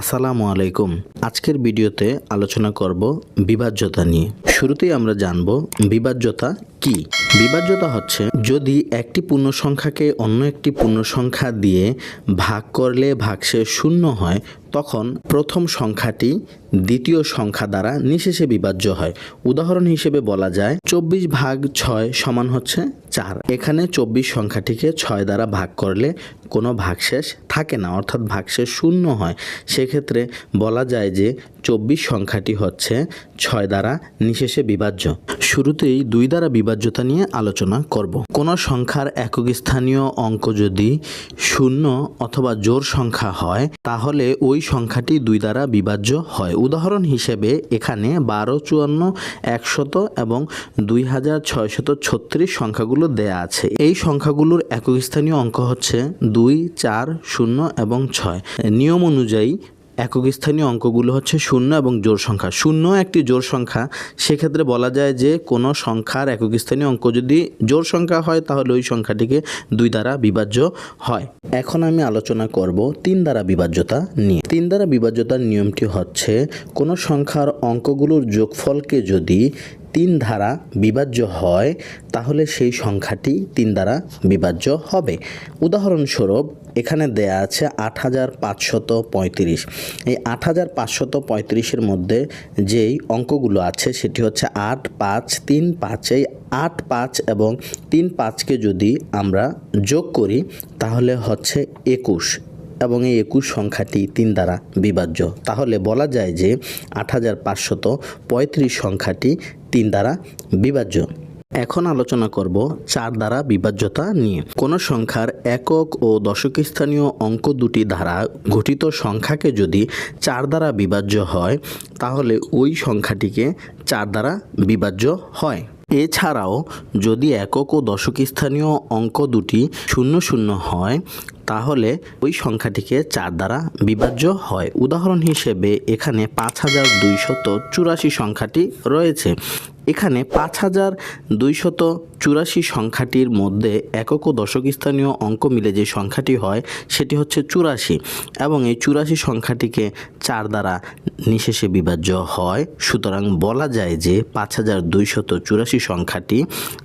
আসসালামু আলাইকুম। আজকের ভিডিওতে আলোচনা করব বিভাজ্যতা নিয়ে। শুরুতেই আমরা জানব বিভাজ্যতা কি? বিভাজ্যতা হচ্ছে যদি একটি পূর্ণ সংখ্যাকে অন্য একটি পূর্ণ সংখ্যা দিয়ে ভাগ করলে ভাগশেষ শূন্য হয় তখন প্রথম সংখ্যাটি দ্বিতীয় সংখ্যা দ্বারা নিশেষে বিভাজ্য হয়। উদাহরণ হিসেবে বলা যায়, চব্বিশ ভাগ ছয় সমান হচ্ছে চার। এখানে চব্বিশ সংখ্যাটিকে ছয় দ্বারা ভাগ করলে কোনো ভাগশেষ থাকে না, অর্থাৎ ভাগশেষ শূন্য হয়। সেক্ষেত্রে বলা যায় যে চব্বিশ সংখ্যাটি হচ্ছে ছয় দ্বারা নিশেষে বিভাজ্য। শুরুতেই দুই দ্বারা বিভাজ্যতা নিয়ে আলোচনা করব। কোনো সংখ্যার একক স্থানীয় অঙ্ক যদি শূন্য অথবা জোর সংখ্যা হয়, তাহলে ওই সংখ্যাটি দুই দ্বারা বিভাজ্য হয়। উদাহরণ হিসেবে এখানে বারো, চুয়ান্ন, একশত এবং দুই হাজার ছয়শত ছত্রিশ সংখ্যাগুলো দেয়া আছে। এই সংখ্যাগুলোর একক স্থানীয় অঙ্ক হচ্ছে দুই, চার, শূন্য এবং ছয়। নিয়ম অনুযায়ী একক স্থানীয় অঙ্কগুলো হচ্ছে শূন্য এবং জোর সংখ্যা। শূন্য একটি জোর সংখ্যা, সেক্ষেত্রে বলা যায় যে কোনো সংখ্যার একক স্থানীয় অঙ্ক যদি জোর সংখ্যা হয়, তাহলে ওই সংখ্যাটিকে দুই দ্বারা বিভাজ্য হয়। এখন আমি আলোচনা করব তিন দ্বারা বিভাজ্যতা নিয়ে। তিন দ্বারা বিভাজ্যতার নিয়মটি হচ্ছে, কোনো সংখ্যার অঙ্কগুলোর যোগফলকে যদি তিন ধারা বিভাজ্য হয়, তাহলে সেই সংখ্যাটি তিন দ্বারা বিভাজ্য হবে। উদাহরণস্বরূপ, এখানে দেয়া আছে আট হাজার পাঁচশত পঁয়ত্রিশ। এই আট হাজার পাঁচশত পঁয়ত্রিশের মধ্যে যেই অঙ্কগুলো আছে, সেটি হচ্ছে আট, পাঁচ, তিন, পাঁচ, এই আট, পাঁচ এবং তিন, পাঁচকে যদি আমরা যোগ করি, তাহলে হচ্ছে একুশ এবং এই একুশ সংখ্যাটি তিন দ্বারা বিভাজ্য। তাহলে বলা যায় যে আট হাজার পাঁচশত পঁয়ত্রিশ সংখ্যাটি তিন দ্বারা বিভাজ্য। এখন আলোচনা করব চার দ্বারা বিভাজ্যতা নিয়ে। কোন সংখ্যার একক ও দশক স্থানীয় অঙ্ক দুটি দ্বারা গঠিত সংখ্যাকে যদি চার দ্বারা বিভাজ্য হয়, তাহলে ওই সংখ্যাটিকে চার দ্বারা বিভাজ্য হয়। এছাড়াও যদি একক ও দশক স্থানীয় অঙ্ক দুটি শূন্য শূন্য হয় তাহলে ওই সংখ্যাটিকে চার দ্বারা বিভাজ্য হয়। উদাহরণ হিসেবে এখানে পাঁচ হাজার চুরাশি সংখ্যাটি রয়েছে। এখানে পাঁচ হাজার দুইশত চুরাশি সংখ্যাটির মধ্যে একক ও দশক স্থানীয় অঙ্ক মিলে যে সংখ্যাটি হয়, সেটি হচ্ছে চুরাশি। এবং এই চুরাশি সংখ্যাটিকে চার দ্বারা নিশেষে বিভাজ্য হয়। সুতরাং বলা যায় যে পাঁচ হাজার দুইশত চুরাশি সংখ্যাটি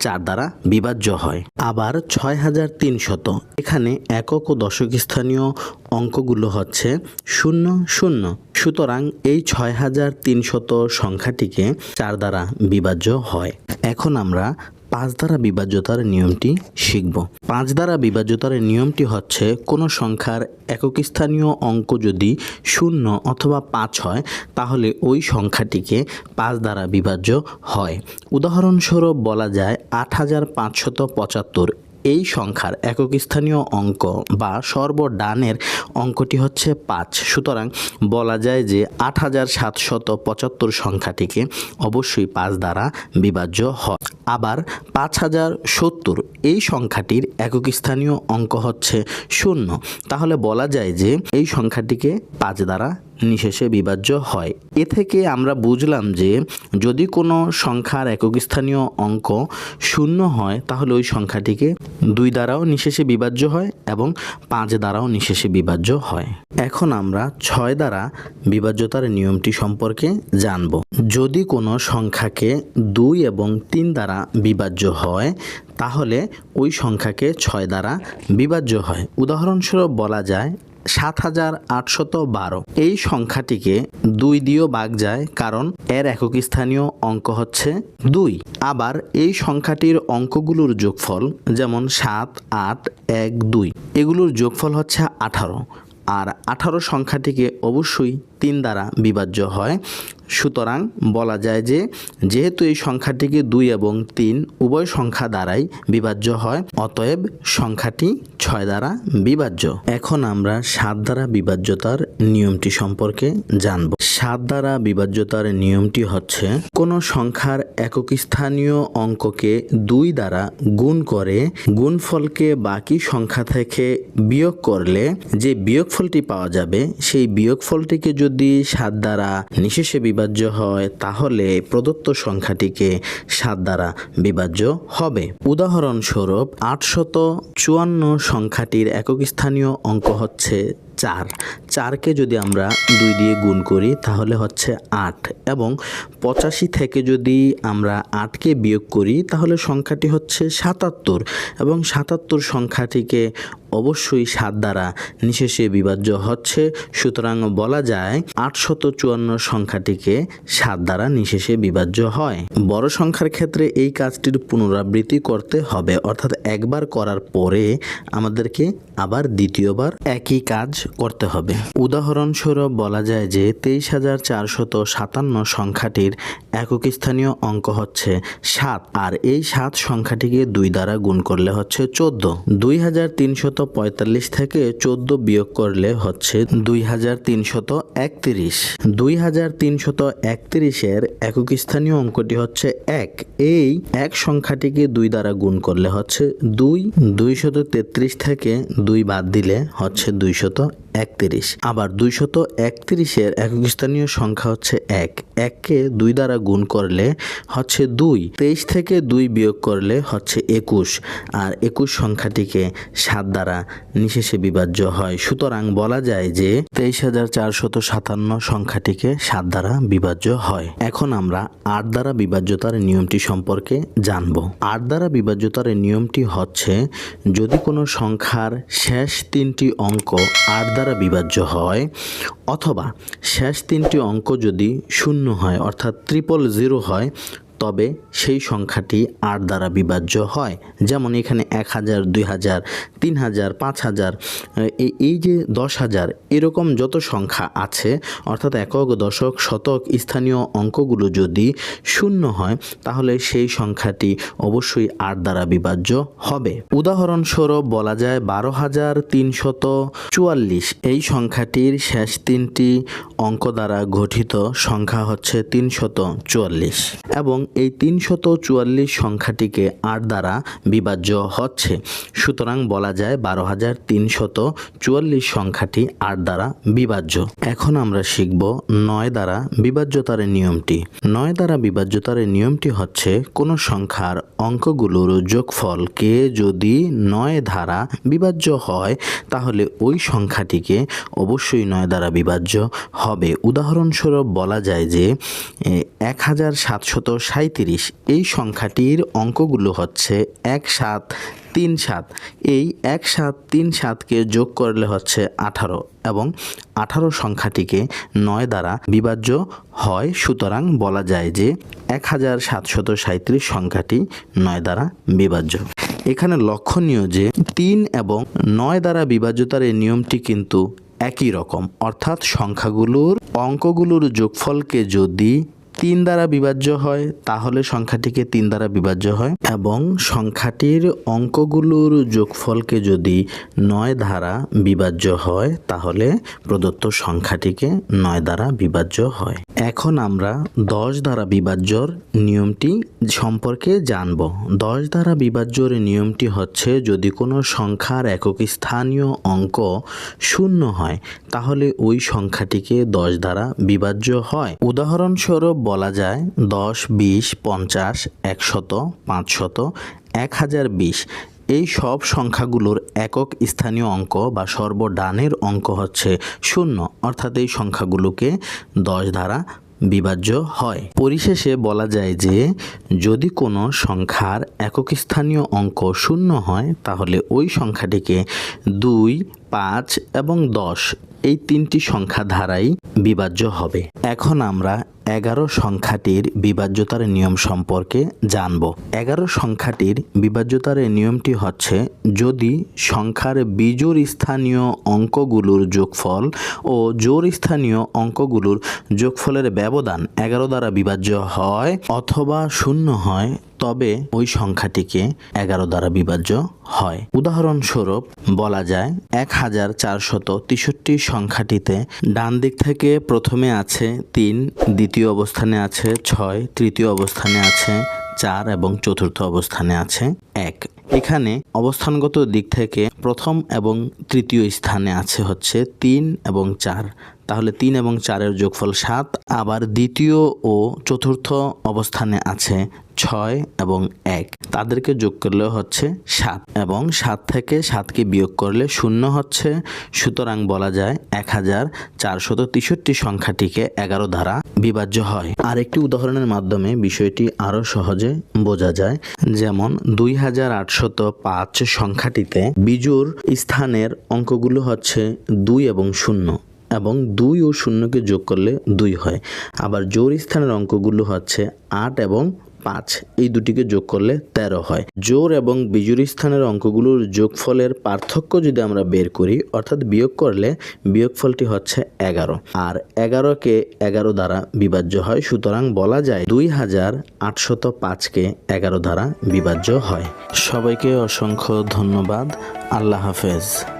চার দ্বারা বিভাজ্য হয়। আবার ছয় হাজার তিনশত। এখানে একক ও দশক স্থানীয় অঙ্কগুলো হচ্ছে শূন্য শূন্য। সুতরাং এই ছয় হাজার তিনশত সংখ্যাটিকে চার দ্বারা বিভাজ্য হয়। এখন আমরা পাঁচ দ্বারা বিভাজ্যতার নিয়মটি শিখব। পাঁচ দ্বারা বিভাজ্যতার নিয়মটি হচ্ছে, কোনো সংখ্যার একক স্থানীয় অঙ্ক যদি শূন্য অথবা পাঁচ হয়, তাহলে ওই সংখ্যাটিকে পাঁচ দ্বারা বিভাজ্য হয়। উদাহরণস্বরূপ বলা যায়, আট হাজার পাঁচশত পঁচাত্তর এই সংখ্যার একক স্থানীয় অঙ্ক বা সর্বডানের অঙ্কটি হচ্ছে পাঁচ। সুতরাং বলা যায় যে আট হাজার সাতশত পঁচাত্তর সংখ্যাটিকে অবশ্যই পাঁচ দ্বারা বিভাজ্য হয় আবার পাঁচ হাজার সত্তর এই সংখ্যাটির একক স্থানীয় অঙ্ক হচ্ছে শূন্য। তাহলে বলা যায় যে এই সংখ্যাটিকে পাঁচ দ্বারা নিশেষে বিভাজ্য হয়। এ থেকে আমরা বুঝলাম যে, যদি কোনো সংখ্যার একক স্থানীয় অঙ্ক শূন্য হয়, তাহলে ওই সংখ্যাটিকে দুই দ্বারাও নিশেষে বিভাজ্য হয় এবং পাঁচ দ্বারাও নিশেষে বিভাজ্য হয়। এখন আমরা ছয় দ্বারা বিভাজ্যতার নিয়মটি সম্পর্কে জানব। যদি কোনো সংখ্যাকে দুই এবং তিন দ্বারা বিভাজ্য হয়, তাহলে ওই সংখ্যাকে ছয় দ্বারা বিভাজ্য হয়। উদাহরণস্বরূপ বলা যায় সাত হাজার আটশত বারো। এই সংখ্যাটিকে দুই দিয়েও বাগ যায়, কারণ এর একক স্থানীয় অঙ্ক হচ্ছে দুই। আবার এই সংখ্যাটির অঙ্কগুলোর যোগফল যেমন সাত, আট, এক, দুই, এগুলোর যোগফল হচ্ছে আঠারো। আর আঠারো সংখ্যাটিকে অবশ্যই তিন দ্বারা বিভাজ্য হয়। সুতরাং বলা যায় যে, যেহেতু এই সংখ্যাটিকে দুই এবং তিন উভয় সংখ্যা দ্বারাই বিভাজ্য হয়, অতএব সংখ্যাটি ছয় দ্বারা বিভাজ্য। এখন আমরা সাত দ্বারা বিভাজ্যতার নিয়মটি সম্পর্কে জানব। সাত দ্বারা বিভাজ্যতার নিয়মটি হচ্ছে, কোনো সংখ্যার একক স্থানীয় অঙ্ককে দুই দ্বারা গুণ করে গুণফলকে বাকি সংখ্যা থেকে বিয়োগ করলে যে বিয়োগফলটি পাওয়া যাবে, সেই বিয়োগফলটিকে যদি সাত দ্বারা নিশেষে বিভাজ্য হয়, তাহলে প্রদত্ত সংখ্যাটিকে সাত দ্বারা বিভাজ্য হবে। উদাহরণস্বরূপ, আটশত চুয়ান্ন সংখ্যাটির একক স্থানীয় অঙ্ক হচ্ছে চার। চারকে যদি আমরা দুই দিয়ে গুণ করি, তাহলে হচ্ছে আট। এবং পঁচাশি থেকে যদি আমরা আটকে বিয়োগ করি, তাহলে সংখ্যাটি হচ্ছে সাতাত্তর। এবং সাতাত্তর সংখ্যাটিকে অবশ্যই সাত দ্বারা নিশেষে বিভাজ্য হচ্ছে। সুতরাং বলা যায়, আটশত চুয়ান্ন সংখ্যাটিকে সাত দ্বারা নিশেষে বিভাজ্য হয়। বড় সংখ্যার ক্ষেত্রে এই কাজটির পুনরাবৃত্তি করতে হবে। অর্থাৎ একবার করার পরে আমাদেরকে আবার দ্বিতীয়বার একই কাজ করতে হবে। উদাহরণস্বরূপ বলা যায় যে তেইশ হাজার চারশত সাতান্ন সংখ্যাটির একক স্থানীয় অঙ্ক হচ্ছে সাত, আর এই সাত সংখ্যাটিকে দুই দ্বারা গুণ করলে হচ্ছে চোদ্দ। দুই হাজার তিনশত পঁয়তাল্লিশ থেকে চোদ্দ বিয়োগ করলে হচ্ছে দুই হাজার তিনশত একত্রিশ। দুই হাজার তিনশত একত্রিশের একক স্থানীয় অঙ্কটি হচ্ছে এক। এই এক সংখ্যাটিকে দুই দ্বারা গুণ করলে হচ্ছে দুই। দুইশত তেত্রিশ থেকে দুই বাদ দিলে হচ্ছে দুইশত একত্রিশ। আবার দুইশত একত্রিশের একক স্থানীয় সংখ্যা হচ্ছে এক। এককে দুই দ্বারা গুণ করলে হচ্ছে দুই। তেইশ থেকে দুই বিয়োগ করলে হচ্ছে একুশ। আর একুশ সংখ্যাটিকে সাত দ্বারা নিশেষে বিভাজ্য হয়। সুতরাং বলা যায় যে তেইশ হাজার চারশত সাতান্ন সংখ্যাটিকে সাত দ্বারা বিভাজ্য হয়। এখন আমরা আট দ্বারা বিভাজ্যতার নিয়মটি সম্পর্কে জানব। আট দ্বারা বিভাজ্যতার নিয়মটি হচ্ছে, যদি কোনো সংখ্যার শেষ তিনটি অঙ্ক আট দ্বারা বিভাজ্য হয় অথবা শেষ তিনটি অঙ্ক যদি শূন্য হয় অর্থাৎ ট্রিপল জিরো হয় তবে সেই সংখ্যাটি আট দ্বারা বিভাজ্য হয়। যেমন এখানে এক হাজার, দুই হাজার, তিন হাজার, পাঁচ হাজার এই যে দশ হাজার, এরকম যত সংখ্যা আছে, অর্থাৎ একক, দশক, শতক, স্থানীয় অঙ্কগুলো যদি শূন্য হয়, তাহলে সেই সংখ্যাটি অবশ্যই আট দ্বারা বিভাজ্য হবে। উদাহরণস্বরূপ বলা যায় বারো হাজার তিনশত চুয়াল্লিশ। এই সংখ্যাটির শেষ তিনটি অঙ্ক দ্বারা গঠিত সংখ্যা হচ্ছে তিনশত চুয়াল্লিশ। এবং এই তিনশত চুয়াল্লিশ সংখ্যাটিকে আট দ্বারা বিভাজ্য হচ্ছে। সুতরাং বলা যায় বারো হাজার তিনশত চুয়াল্লিশ সংখ্যাটি আট দ্বারা বিভাজ্য। এখন আমরা শিখব নয় দ্বারা বিভাজ্যতার নিয়মটি। নয় দ্বারা বিভাজ্যতার নিয়মটি হচ্ছে, কোনো সংখ্যার অঙ্কগুলোর যোগফলকে যদি নয় দ্বারা বিভাজ্য হয়, তাহলে ওই সংখ্যাটিকে অবশ্যই নয় দ্বারা বিভাজ্য হবে। উদাহরণস্বরূপ বলা যায় যে এক হাজার সাতশত সাঁত্রিশ এই সংখ্যাটির অঙ্কগুলো হচ্ছে এক সাত তিন সাত। এই এক সাত তিন সাতকে যোগ করলে হচ্ছে আঠারো এবং আঠারো সংখ্যাটিকে নয় দ্বারা বিভাজ্য হয়। সুতরাং বলা যায় যে এক হাজার সাতশত সাঁত্রিশ সংখ্যাটি নয় দ্বারা বিভাজ্য। এখানে লক্ষণীয় যে তিন এবং নয় দ্বারা বিভাজ্যতার এই নিয়মটি কিন্তু একই রকম। অর্থাৎ সংখ্যাগুলোর অঙ্কগুলোর যোগফলকে যদি তিন দ্বারা বিভাজ্য হয়, তাহলে সংখ্যাটিকে তিন দ্বারা বিভাজ্য হয় এবং সংখ্যাটির অঙ্কগুলোর যোগফলকে যদি নয় দ্বারা বিভাজ্য হয়, তাহলে প্রদত্ত সংখ্যাটিকে নয় দ্বারা বিভাজ্য হয়। এখন আমরা দশ দ্বারা বিভাজ্যর নিয়মটি সম্পর্কে জানব। দশ দ্বারা বিভাজ্যর নিয়মটি হচ্ছে, যদি কোনো সংখ্যার একক স্থানীয় অঙ্ক শূন্য হয়, তাহলে ওই সংখ্যাটিকে দশ দ্বারা বিভাজ্য হয়। উদাহরণস্বরূপ বলা যায় দশ, বিশ, পঞ্চাশ, একশত, পাঁচশত এক হাজার বিশ। এই সব সংখ্যাগুলোর একক স্থানীয় অঙ্ক বা সর্বডানের অঙ্ক হচ্ছে শূন্য, অর্থাৎ এই সংখ্যাগুলোকে দশ দ্বারা বিভাজ্য হয়। পরিশেষে বলা যায় যে যদি কোনো সংখ্যার একক স্থানীয় অঙ্ক শূন্য হয়, তাহলে ওই সংখ্যাটিকে দুই, পাঁচ এবং দশ এই তিনটি সংখ্যা ধারাই বিভাজ্য হবে। এখন আমরা এগারো সংখ্যাটির বিভাজ্যতার নিয়ম সম্পর্কে জানব। এগারো সংখ্যাটির বিভাজ্যতার নিয়মটি হচ্ছে, যদি সংখ্যার বিজোর স্থানীয় অঙ্কগুলোর যোগফল ও জোর স্থানীয় অঙ্কগুলোর যোগফলের ব্যবধান এগারো দ্বারা বিভাজ্য হয় অথবা শূন্য হয়, তবে ওই সংখ্যাটিকে এগারো দ্বারা বিভাজ্য হয়। উদাহরণস্বরূপ, বলা যায় এক হাজার চারশত তেষট্টি সংখ্যাটিতে ডান দিক থেকে প্রথমে আছে তিন, দ্বিতীয় অবস্থানে আছে ছয়, তৃতীয় অবস্থানে আছে চার এবং চতুর্থ অবস্থানে আছে এক। এখানে অবস্থানগত দিক থেকে প্রথম এবং তৃতীয় স্থানে আছে হচ্ছে তিন এবং চার। তাহলে তিন এবং চারের যোগফল সাত। আবার দ্বিতীয় ও চতুর্থ অবস্থানে আছে ছয় এবং এক। তাদেরকে যোগ করলে হচ্ছে সাত এবং সাত থেকে সাতকে বিয়োগ করলে শূন্য হচ্ছে। সুতরাং বলা যায় এক হাজার চারশত তেষট্টি সংখ্যাটিকে এগারো দ্বারা বিভাজ্য হয়। আরেকটি উদাহরণের মাধ্যমে বিষয়টি আরও সহজে বোঝা যায়। যেমন, দুই হাজার আটশত পাঁচ সংখ্যাটিতে বিজুর স্থানের অঙ্কগুলো হচ্ছে দুই এবং শূন্য এবং দুই ও শূন্যকে যোগ করলে দুই হয়। আবার জোর স্থানের অঙ্কগুলো হচ্ছে আট এবং পাঁচ। এই দুটিকে যোগ করলে তেরো হয়। জোর এবং বিজুর স্থানের অঙ্কগুলোর যোগফলের পার্থক্য যদি আমরা বের করি, অর্থাৎ বিয়োগ করলে বিয়োগফলটি হচ্ছে এগারো। আর এগারোকে এগারো দ্বারা বিভাজ্য হয়, সুতরাং বলা যায় দুই হাজার আটশত পাঁচকে এগারো দ্বারা বিভাজ্য হয়। সবাইকে অসংখ্য ধন্যবাদ। আল্লাহ হাফেজ।